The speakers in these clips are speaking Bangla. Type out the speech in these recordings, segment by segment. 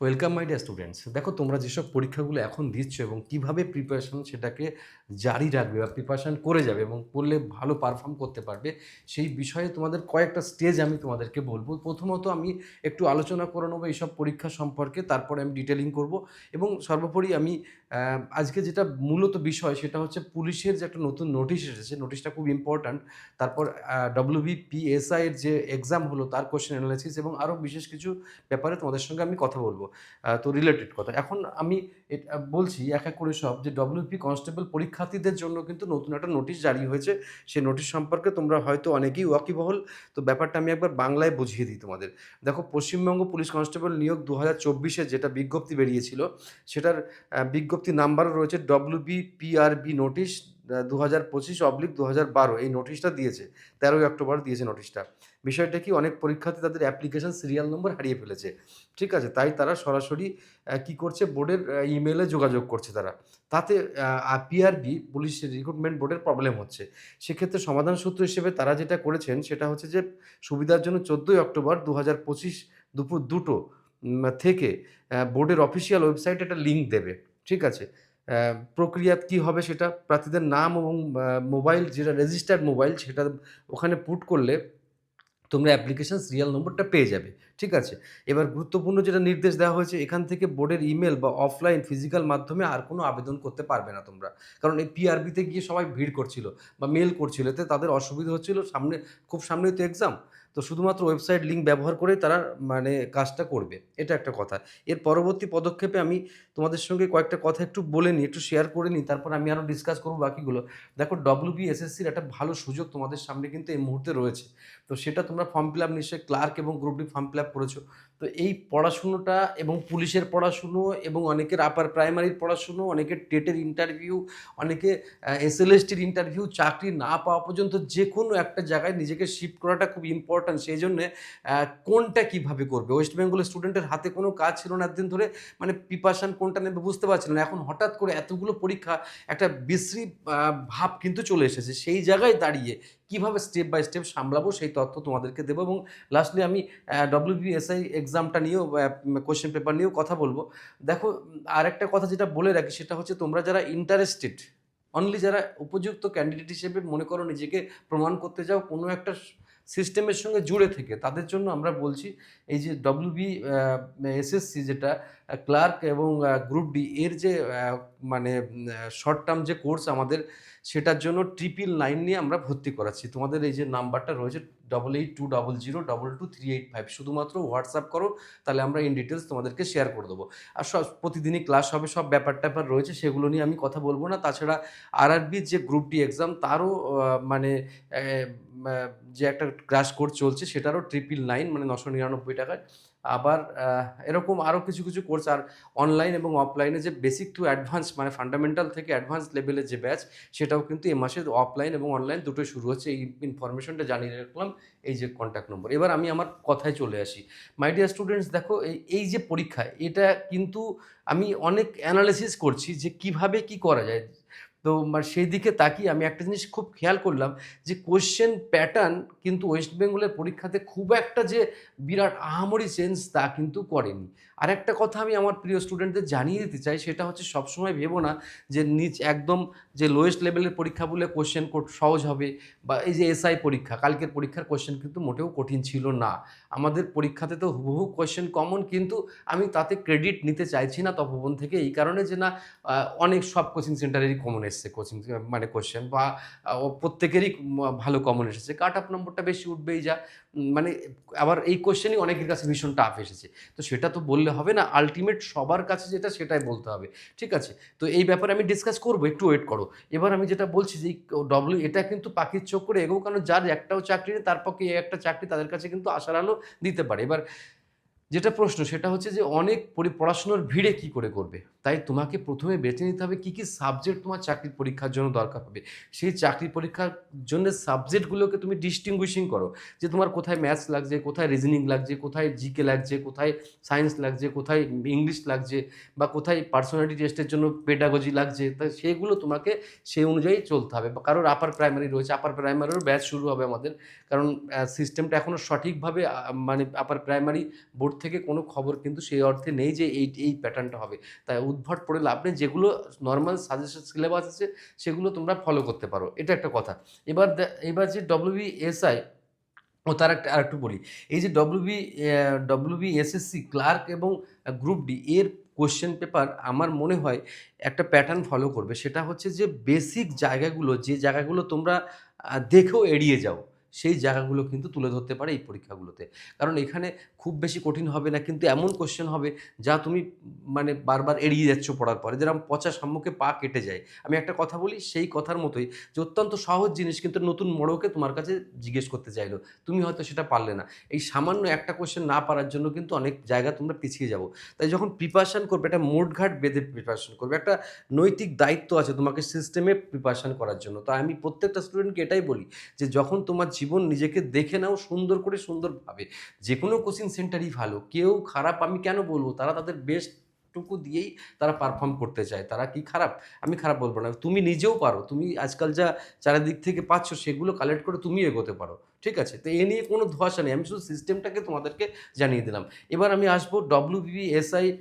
ওয়েলকাম মাই ডিয়ার স্টুডেন্টস দেখো, তোমরা যেসব পরীক্ষাগুলো এখন দিচ্ছ এবং কীভাবে প্রিপারেশন সেটাকে জারি রাখবে বা প্রিপারেশন করে যাবে এবং করলে ভালো পারফর্ম করতে পারবে, সেই বিষয়ে তোমাদের কয়েকটা স্টেজ আমি তোমাদেরকে বলব। প্রথমত আমি একটু আলোচনা করে নেব এইসব পরীক্ষা সম্পর্কে, তারপরে আমি ডিটেলিং করব এবং সর্বোপরি আমি আজকে যেটা মূলত বিষয় সেটা হচ্ছে পুলিশের যে একটা নতুন নোটিশ এসেছে নোটিশটা খুব ইম্পর্ট্যান্ট তারপর ডব্লিউবিপিএসআই এর যে এক্সাম হলো তার কোশ্চেন অ্যানালাইসিস এবং আরও বিশেষ কিছু ব্যাপারে তোমাদের সঙ্গে আমি কথা বলব। তো রিলেটেড কথা। এখন আমি বলছি এক এক করে সব যে ডব্লিউপি কনস্টেবল পরীক্ষার্থীদের জন্য কিন্তু নতুন একটা নোটিশ জারি হয়েছে। সেই নোটিশ সম্পর্কে তোমরা হয়তো অনেকেই ওয়াকিবহল। তো ব্যাপারটা আমি একবার বাংলায় বুঝিয়ে দিই তোমাদের। দেখো পশ্চিমবঙ্গ পুলিশ কনস্টেবল নিয়োগ দু হাজার যেটা বিজ্ঞপ্তি বেরিয়েছিল সেটার আহ, বিজ্ঞপ্তি নাম্বারও রয়েছে ডব্লিউবি পিআরবি নোটিশ দু হাজার পঁচিশ অবলিক দু হাজার বারো। এই নোটিশটা দিয়েছে। তেরোই অক্টোবর দিয়েছে নোটিশটা বিষয়টা কি, অনেক পরীক্ষার্থী তাদের অ্যাপ্লিকেশন সিরিয়াল নম্বর হারিয়ে ফেলেছে। ঠিক আছে, তাই তারা সরাসরি কি করছে, বোর্ডের ইমেলে যোগাযোগ করছে তারা। তাতে পিআরবি পুলিশ রিক্রুটমেন্ট বোর্ডের প্রবলেম হচ্ছে। সেক্ষেত্রে সমাধান সূত্র হিসেবে তারা যেটা করেছেন, সেটা হচ্ছে যে, সুবিধার জন্য চোদ্দোই অক্টোবর দু হাজার পঁচিশ দুপুর দুটো থেকে বোর্ডের অফিসিয়াল ওয়েবসাইটে একটা লিঙ্ক দেবে। ঠিক আছে? প্রক্রিয়া কি হবে সেটা প্রার্থীদের নাম এবং মোবাইল, যেটা রেজিস্টার্ড মোবাইল সেটা ওখানে পুট করলে তোমরা অ্যাপ্লিকেশন সিরিয়াল নম্বরটা পেয়ে যাবে, ঠিক আছে? এবার গুরুত্বপূর্ণ যেটা নির্দেশ দেওয়া হয়েছে, এখান থেকে বোর্ডের ইমেল বা অফলাইন ফিজিক্যাল মাধ্যমে আর কোনো আবেদন করতে পারবে না তোমরা। কারণ এই পিআরবিতে গিয়ে সবাই ভিড় করছিল বা মেল করছিল, এতে তাদের অসুবিধা হচ্ছিল সামনে, খুব সামনেই তো এক্সাম তো শুধুমাত্র ওয়েবসাইট লিঙ্ক ব্যবহার করে তারা মানে কাজটা করবে, এটা একটা কথা। এর পরবর্তী পদক্ষেপে আমি তোমাদের সঙ্গে কয়েকটা কথা একটু বলে নিই, একটু শেয়ার করে নিই, তারপর আমি আরও ডিসকাস করব বাকিগুলো। দেখো ডব্লিউ বিএসএসসির একটা ভালো সুযোগ তোমাদের সামনে কিন্তু এই মুহূর্তে রয়েছে। তো সেটা তোমরা ফর্ম ফিল আপ নিশ্চয়ই ক্লার্ক এবং group D form fill up করেছ। তো এই পড়াশুনোটা এবং পুলিশের পড়াশুনো এবং অনেকের আপার প্রাইমারির পড়াশুনো, অনেকের টেটের ইন্টারভিউ অনেকে এসএলএসটির ইন্টারভিউ চাকরি না পাওয়া পর্যন্ত যে কোনো একটা জায়গায় নিজেকে শিফট করাটা খুব ইম্পর্ট্যান্ট সেই জন্যে কোনটা কীভাবে করবে? ওয়েস্ট বেঙ্গলের স্টুডেন্টের হাতে কোনো কাজ ছিল না একদিন ধরে মানে প্রিপারেশন কোনটা নেবে বুঝতে পারছিল না। এখন হঠাৎ করে এতগুলো পরীক্ষা, একটা বিশ্রী ভাব কিন্তু চলে এসেছে। সেই জায়গায় দাঁড়িয়ে কীভাবে স্টেপ বাই স্টেপ সামলাবো সেই তথ্য তোমাদেরকে দেবো এবং লাস্টলি আমি ডব্লিউবিএসআই এক্সামটা নিয়েও কোয়েশ্চেন পেপার নিয়েও কথা বলব। দেখো, আরেকটা কথা যেটা বলে রাখি সেটা হচ্ছে তোমরা যারা ইন্টারেস্টেড অনলি যারা উপযুক্ত ক্যান্ডিডেট হিসেবে মনে করো নিজেকে প্রমাণ করতে যাও কোনো একটা সিস্টেমের সঙ্গে জুড়ে থেকে। তাদের জন্য আমরা বলছি, এই যে ডব্লিউবি এসএসসি যেটা, ক্লার্ক এবং গ্রুপ ডি, এর যে মানে শর্ট টার্ম যে কোর্স আমাদের, সেটার জন্য ট্রিপিল নাইন নিয়ে আমরা ভর্তি করাচ্ছি। তোমাদের এই যে নাম্বারটা রয়েছে double eight two double zero double two three eight five শুধুমাত্র হোয়াটসঅ্যাপ করো, তাহলে আমরা ইন ডিটেলস তোমাদেরকে শেয়ার করে দেবো। আর সব, প্রতিদিনই ক্লাস হবে, সব ব্যাপার ট্যাপার রয়েছে, সেগুলো নিয়ে আমি কথা বলব না। তাছাড়া আরআরবির যে গ্রুপ ডি এক্সাম তারও মানে যে একটা ক্রাশ কোর্স চলছে, সেটারও ট্রিপল নাইন মানে নশো নিরানব্বই টাকায়। আবার এরকম আরও কিছু কিছু কোর্স আর অনলাইন এবং অফলাইনে যে বেসিক টু অ্যাডভান্স মানে ফান্ডামেন্টাল থেকে অ্যাডভান্স লেভেলের যে ব্যাচ সেটাও কিন্তু এ মাসে অফলাইন এবং অনলাইন দুটোই শুরু হচ্ছে। এই ইনফরমেশনটা জানিয়ে রাখলাম। এই যে কন্ট্যাক্ট নম্বর এবার আমি আমার কথায় চলে আসি। মাই ডিয়ার স্টুডেন্টস দেখো, এই যে পরীক্ষা, এটা কিন্তু আমি অনেক অ্যানালিসিস করছি যে কীভাবে কি করা যায়। তো মানে সেই দিকে তাকিয়ে আমি একটা জিনিস খুব খেয়াল করলাম যে কোশ্চেন প্যাটার্ন কিন্তু ওয়েস্ট বেঙ্গলের পরীক্ষাতে খুব একটা যে বিরাট আহামরি চেঞ্জ তা কিন্তু করেনি। আর একটা কথা আমি আমার প্রিয় স্টুডেন্টদের জানিয়ে দিতে চাই, সেটা হচ্ছে সবসময় ভেবো না যে নিচ একদম যে লোয়েস্ট লেভেলের পরীক্ষা বলে কোশ্চেন সহজ হবে বা এই যে এসআই পরীক্ষা, কালকের পরীক্ষার কোশ্চেন কিন্তু মোটেও কঠিন ছিল না। আমাদের পরীক্ষাতে তো হুবহু কোশ্চেন কমন কিন্তু আমি তাতে ক্রেডিট নিতে চাইছি না তপবন থেকে, এই কারণে যে না অনেক সব কোচিং সেন্টারেরই কমন এসছে কোচিং মানে কোশ্চেন বা প্রত্যেকেরই ভালো কমন এসেছে। কাট আপ নম্বরটা বেশি উঠবেই যা। মানে আবার এই কোশ্চেনই অনেকের কাছে ভীষণ টাফ এসেছে। তো সেটা তো বললে হবে না আলটিমেট সবার কাছে যেটা, সেটাই বলতে হবে। ঠিক আছে? তো এই ব্যাপারে আমি ডিসকাস করব, একটু ওয়েট করো। এবার আমি যেটা বলছি যে ডব্লিউ এটা কিন্তু পাখির চোখ করে এগো কারণ যার একটাও চাকরি নেই, তার পক্ষে একটা চাকরি তাদের কাছে কিন্তু আশার আলো দিতে পারে। এবার যেটা প্রশ্ন, সেটা হচ্ছে যে, অনেক পড়াশোনার ভিড়ে কি করে করবে? তাই তোমাকে প্রথমে বেছে নিতে হবে কী কী সাবজেক্ট তোমার চাকরির পরীক্ষার জন্য দরকার হবে। সেই চাকরির পরীক্ষার জন্য সাবজেক্টগুলোকে তুমি ডিস্টিংগুইশিং করো যে তোমার কোথায় ম্যাথস লাগছে, কোথায় রিজনিং লাগছে, কোথায় জিকে লাগছে, কোথায় সায়েন্স লাগছে, কোথায় ইংলিশ লাগছে বা কোথায় পার্সোনালিটি টেস্টের জন্য পেডাগজি লাগছে। তা সেগুলো তোমাকে সেই অনুযায়ী চলতে হবে বা কারোর আপার প্রাইমারি রয়েছে আপার প্রাইমারিরও ব্যাচ শুরু হবে আমাদের। কারণ সিস্টেমটা এখনও সঠিকভাবে মানে আপার প্রাইমারি বোর্ড থেকে কোনো খবর কিন্তু সেই অর্থে নেই যে এই এই প্যাটার্নটা হবে। তাই উদ্ভট পড়ে লাভ নেই, যেগুলো নর্মাল সাজেশন সিলেবাস আছে, সেগুলো তোমরা ফলো করতে পারো। এটা একটা কথা। এবার এবার যে ডব্লিউবিএসআই ও তার একটা আর একটু বলি। এই যে ডব্লিউবি ডব্লিউবি এসএসসি ক্লার্ক এবং গ্রুপ ডি এর কোশ্চেন পেপার আমার মনে হয় একটা প্যাটার্ন ফলো করবে। সেটা হচ্ছে যে বেসিক জায়গাগুলো, যে জায়গাগুলো তোমরা দেখেও এড়িয়ে যাও। সেই জায়গাগুলো কিন্তু তুলে ধরতে পারে এই পরীক্ষাগুলোতে। কারণ এখানে খুব বেশি কঠিন হবে না, কিন্তু এমন কোশ্চেন হবে যা তুমি মানে বারবার এড়িয়ে যাচ্ছ পড়ার পরে। যেরকম পচা সম্মুখে পা কেটে যায়। আমি একটা কথা বলি, সেই কথার মতোই যে অত্যন্ত সহজ জিনিস কিন্তু নতুন মোড়কে তোমার কাছে জিজ্ঞেস করতে চাইলো। তুমি হয়তো সেটা পারলে না। এই সামান্য একটা কোশ্চেন না পারার জন্য কিন্তু অনেক জায়গা তোমরা পিছিয়ে যাব। তাই যখন প্রিপারেশন করবে, একটা মোটঘাট বেঁধে প্রিপারেশন করবে, একটা নৈতিক দায়িত্ব আছে তোমাকে সিস্টেমে প্রিপারেশান করার জন্য। তো আমি প্রত্যেকটা স্টুডেন্টকে এটাই বলি যে যখন তোমার জীবন নিজেকে দেখে নাও সুন্দর করে সুন্দরভাবে। যে কোনো কোচিং সেন্টারই ভালো। কেউ খারাপ আমি কেন বলব? তারা তাদের বেস্টটুকু দিয়েই তারা পারফর্ম করতে চায়। তারা কি খারাপ? আমি খারাপ বলব না। তুমি নিজেও পারো। তুমি আজকাল যা চারিদিক থেকে পাচ্ছ সেগুলো কালেক্ট করে তুমি এগোতে পারো। ঠিক আছে? তো এ নিয়ে কোনো ধোয়াশা নেই। আমি শুধু সিস্টেমটাকে তোমাদেরকে জানিয়ে দিলাম। এবার আমি আসব ডব্লিউবিএসআই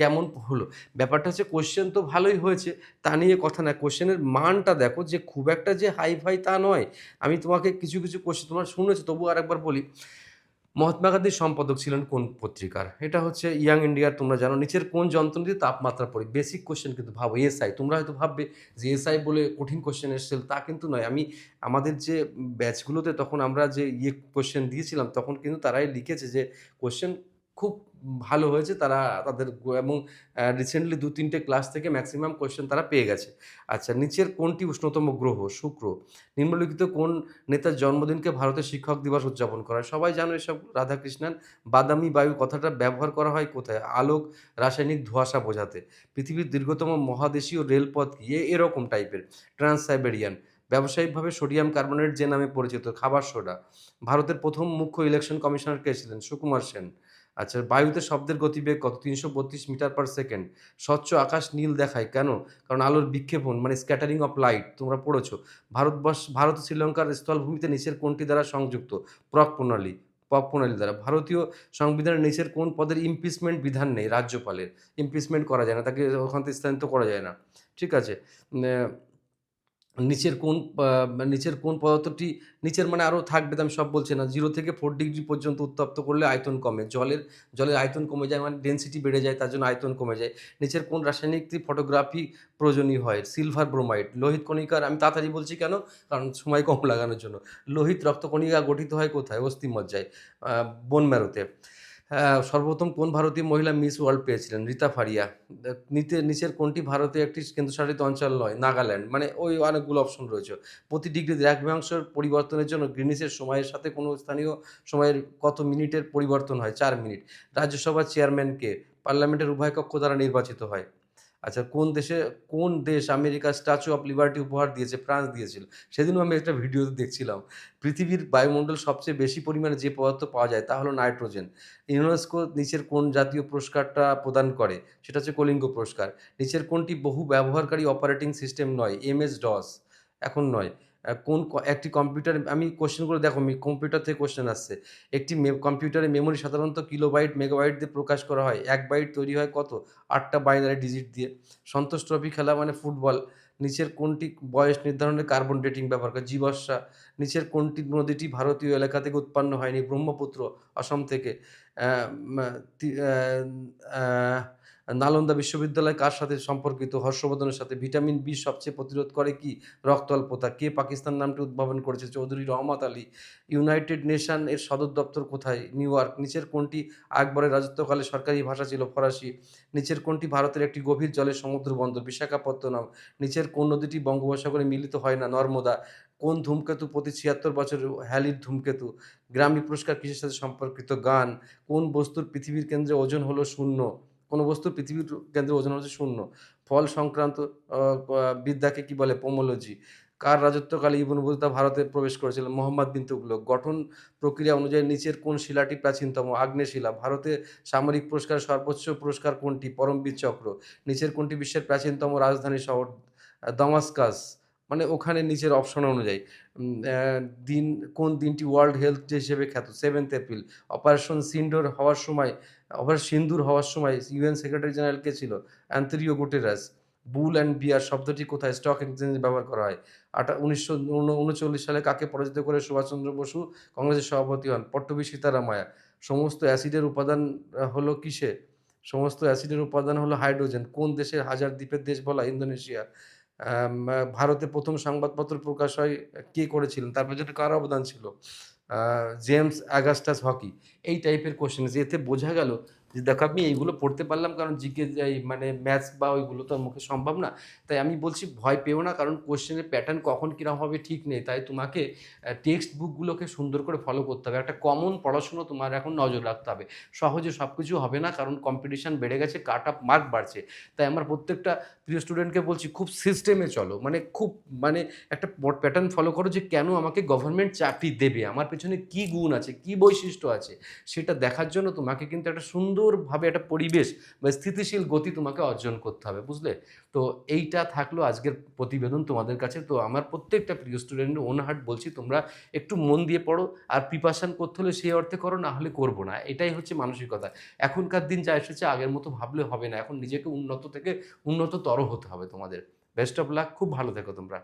কেমন হলো? ব্যাপারটা হচ্ছে কোশ্চেন তো ভালোই হয়েছে, তা নিয়ে কথা না। কোশ্চেনের মানটা দেখো যে খুব একটা যে হাই ফাই তা নয়। আমি তোমাকে কিছু কিছু কোশ্চেন তোমার শুনেছো তবু আরেকবার বলি। মহাত্মা গান্ধীর সম্পাদক ছিলেন কোন পত্রিকার? এটা হচ্ছে ইয়াং ইন্ডিয়ার তোমরা জানো, নিচের কোন যন্ত্র দিয়ে তাপমাত্রা পড়ি। বেসিক কোশ্চেন কিন্তু ভাবো এসআই তোমরা হয়তো ভাববে যে এসআই বলে কঠিন কোশ্চেন এসেছে তা কিন্তু নয়। আমি, আমাদের যে ব্যাচগুলোতে তখন আমরা যে ইয়ে কোশ্চেন দিয়েছিলাম, তখন কিন্তু তারাই লিখেছে যে কোশ্চেন খুব ভালো হয়েছে তারা তাদের এবং রিসেন্টলি দু তিনটে ক্লাস থেকে ম্যাক্সিমাম কোশ্চেন তারা পেয়ে গেছে। আচ্ছা নিচের কোনটি উষ্ণতম গ্রহ? শুক্র। নিম্নলিখিত কোন নেতার জন্মদিনকে ভারতের শিক্ষক দিবস উদযাপন করা হয়? সবাই জানো এসব, রাধাকৃষ্ণন। বাদামি বায়ু কথাটা ব্যবহার করা হয় কোথায়? আলোক, রাসায়নিক ধোঁয়াশা বোঝাতে। পৃথিবীর দীর্ঘতম মহাদেশীয় রেলপথ কি? এরকম টাইপের ট্রান্স সাইবেরিয়ান ব্যবসায়িকভাবে সোডিয়াম কার্বনেট যে নামে পরিচিত, খাবার সোডা। ভারতের প্রথম মুখ্য ইলেকশন কমিশনার কে ছিলেন? সুকুমার সেন। আচ্ছা বায়ুতে শব্দের গতিবেগ কত? তিনশো বত্রিশ মিটার পার সেকেন্ড স্বচ্ছ আকাশ নীল দেখায়, কেন? কারণ আলোর বিক্ষেপণ মানে স্ক্যাটারিং অফ লাইট তোমরা পড়েছো। ভারতবর্ষ, ভারত শ্রীলঙ্কার স্থলভূমিতে নিচের কোনটি দ্বারা সংযুক্ত? প্রক প্রণালী, পপ প্রণালী দ্বারা। ভারতীয় সংবিধানের নিচের কোন পদের ইমপিচমেন্ট বিধান নেই? রাজ্যপালের। ইমপিচমেন্ট করা যায় না, তাকে ওখান থেকে স্থানান্তর করা যায় না। ঠিক আছে নিচের কোন নিচের কোন পদার্থটি নিচের মানে আরও থাকবে আমি সব বলছি না। জিরো থেকে ফোর ডিগ্রি পর্যন্ত উত্তপ্ত করলে আয়তন কমে। জলের জলের আয়তন কমে যায় মানে ডেনসিটি বেড়ে যায়, তার জন্য আয়তন কমে যায়। নিচের কোন রাসায়নিক ফটোগ্রাফি প্রয়োজনীয় হয়? সিলভার ব্রোমাইড লোহিত কণিকার আমি তাড়াতাড়ি বলছি কেন? কারণ সময় কম লাগানোর জন্য। লোহিত রক্তকণিকা গঠিত হয় কোথায়? অস্থিমজ্জায় বোন ম্যারোতে সর্বপ্রথম কোন ভারতীয় মহিলা মিস ওয়ার্ল্ড পেয়েছিলেন? রীতা ফারিয়া। নিতে, নিচের কোনটি ভারতে একটি কেন্দ্রশাসিত অঞ্চল নয়? নাগাল্যান্ড। মানে ওই অনেকগুলো অপশন রয়েছে। প্রতি ডিগ্রি দ্রাঘিমাংশের পরিবর্তনের জন্য গ্রিনিসের সময়ের সাথে কোনো স্থানীয় সময়ের কত মিনিটের পরিবর্তন হয়? চার মিনিট। রাজ্যসভার চেয়ারম্যানকে পার্লামেন্টের উভয় কক্ষ দ্বারা নির্বাচিত হয়। আচ্ছা কোন দেশে, কোন দেশ আমেরিকা স্ট্যাচু অফ লিবার্টি উপহার দিয়েছে? ফ্রান্স দিয়েছিল। সেদিনও আমি একটা ভিডিওতে দেখছিলাম। পৃথিবীর বায়ুমণ্ডল সবচেয়ে বেশি পরিমাণে যে পদার্থ পাওয়া যায় তা হলো নাইট্রোজেন। ইউনেস্কো নিচের কোন জাতীয় পুরস্কারটা প্রদান করে? সেটা হচ্ছে কলিঙ্গ পুরস্কার। নিচের কোনটি বহু ব্যবহারকারী অপারেটিং সিস্টেম নয়? M S DOS. এখন নয়। কোন একটি কম্পিউটার আমি কোশ্চেনগুলো দেখো কম্পিউটার থেকে কোশ্চেন আসছে। একটি কম্পিউটারে মেমোরি সাধারণত কিলোবাইট মেগাবাইট দিয়ে প্রকাশ করা হয়। এক বাইট তৈরি হয় কত? আটটা বাইনারি ডিজিট দিয়ে। সন্তোষ ট্রফি খেলা মানে ফুটবল। নিচের কোনটি বয়স নির্ধারণে কার্বন ডেটিং ব্যবহার করে? জীবাশ্মা নিচের কোনটি নদীটি ভারতীয় এলাকা থেকে উৎপন্ন হয়নি? ব্রহ্মপুত্র, অসম থেকে। নালন্দা বিশ্ববিদ্যালয় কার সাথে সম্পর্কিত? হর্ষবর্ধনের সাথে। ভিটামিন বি সবচেয়ে প্রতিরোধ করে কি? রক্ত অল্পতা কে পাকিস্তান নামটি উদ্ভাবন করেছে? চৌধুরী রহমত আলী। ইউনাইটেড নেশন এর সদর দপ্তর কোথায়? New York. নিচের কোনটি আকবরের রাজত্বকালে সরকারি ভাষা ছিল ফরাসি? নিচের কোনটি ভারতের একটি গভীর জলের সমুদ্র বন্দর? বিশাখাপত্তনম। নিচের কোন নদীটি বঙ্গোপসাগরে মিলিত হয় না? নর্মদা। কোন ধূমকেতু প্রতি ছিয়াত্তর বছর হ্যালির ধূমকেতু? গ্রামী পুরস্কার কিসের সাথে সম্পর্কিত? গান। কোন বস্তুর পৃথিবীর কেন্দ্রে ওজন হলো শূন্য? কোন বস্তুর পৃথিবীর কেন্দ্রে ওজন হচ্ছে শূন্য। ফল সংক্রান্ত বিদ্যাকে কি বলে? পোমোলজি। কার রাজত্বকালে ইবন বতুতা ভারতে প্রবেশ করেছিলেন মোহাম্মদ বিন তুগলক। গঠন প্রক্রিয়া অনুযায়ী নিচের কোন শিলাটি প্রাচীনতম? আগ্নেয় শিলা ভারতে সামরিক পুরস্কার, সর্বোচ্চ পুরস্কার কোনটি? পরমবীর চক্র। নিচের কোনটি বিশ্বের প্রাচীনতম রাজধানী শহর? দামাস্কাস। মানে ওখানে নিচের অপশন অনুযায়ী। দিন, কোন দিনটি ওয়ার্ল্ড হেলথ ডে হিসেবে খ্যাত? সেভেন্থ এপ্রিল অপারেশন সিন্ডোর হওয়ার সময় অপারেশন সিন্দুর হওয়ার সময় ইউএন সেক্রেটারি জেনারেল কে ছিল? অ্যান্থরিও গুটেরাস। বুল অ্যান্ড বিয়ার শব্দটি কোথায়? স্টক এক্সচেঞ্জে ব্যবহার করা হয়। আটা, উনিশশো উনচল্লিশ সালে কাকে পরাজিত করে? সুভাষচন্দ্র বসু, কংগ্রেসের সভাপতি হন। পট্টবী সীতারামায়া সমস্ত অ্যাসিডের উপাদান হলো কিসে? সমস্ত অ্যাসিডের উপাদান হলো হাইড্রোজেন। কোন দেশের হাজার দ্বীপের দেশ বলা ইন্দোনেশিয়া। ভারতে প্রথম সংবাদপত্র প্রকাশ হয়, কে করেছিলেন? তার পেছনে কার অবদান ছিল? James Augustus Hicky. এই টাইপের কোশ্চেন এতে বোঝা গেল যে দেখো আমি এইগুলো পড়তে পারলাম কারণ জিকে মানে ম্যাথস বা ওইগুলো তো মুখে সম্ভব না। তাই আমি বলছি ভয় পেও না কারণ কোশ্চেনের প্যাটার্ন কখন কীরকম হবে ঠিক নেই। তাই তোমাকে টেক্সট বুকগুলোকে সুন্দর করে ফলো করতে হবে। একটা কমন পড়াশুনো তোমার এখন নজর রাখতে হবে। সহজে সব কিছু হবে না কারণ কম্পিটিশান বেড়ে গেছে কাট আপ মার্ক বাড়ছে। তাই আমার প্রত্যেকটা প্রিয় স্টুডেন্টকে বলছি খুব সিস্টেমে চলো। মানে খুব মানে একটা প্যাটার্ন ফলো করো যে কেন আমাকে গভর্নমেন্ট চাকরি দেবে? আমার পেছনে কি গুণ আছে? কি বৈশিষ্ট্য আছে? সেটা দেখার জন্য তোমাকে কিন্তু একটা সুন্দরভাবে একটা পরিবেশ বা স্থিতিশীল গতি তোমাকে অর্জন করতে হবে, বুঝলে? তো এইটা থাকল আজকের প্রতিবেদন তোমাদের কাছে। তো আমার প্রত্যেকটা প্রিয় স্টুডেন্ট ওনাহাট বলছি, তোমরা একটু মন দিয়ে পড়ো আর প্রিপারেশন করতে হলে সেই অর্থে করো, না হলে করব না। এটাই হচ্ছে মানসিকতা। এখনকার দিন যা এসেছে, আগের মতো ভাবলে হবে না। এখন নিজেকে উন্নত থেকে উন্নততর হতে হবে তোমাদের। বেস্ট অফ লাক খুব ভালো থেকো তোমরা।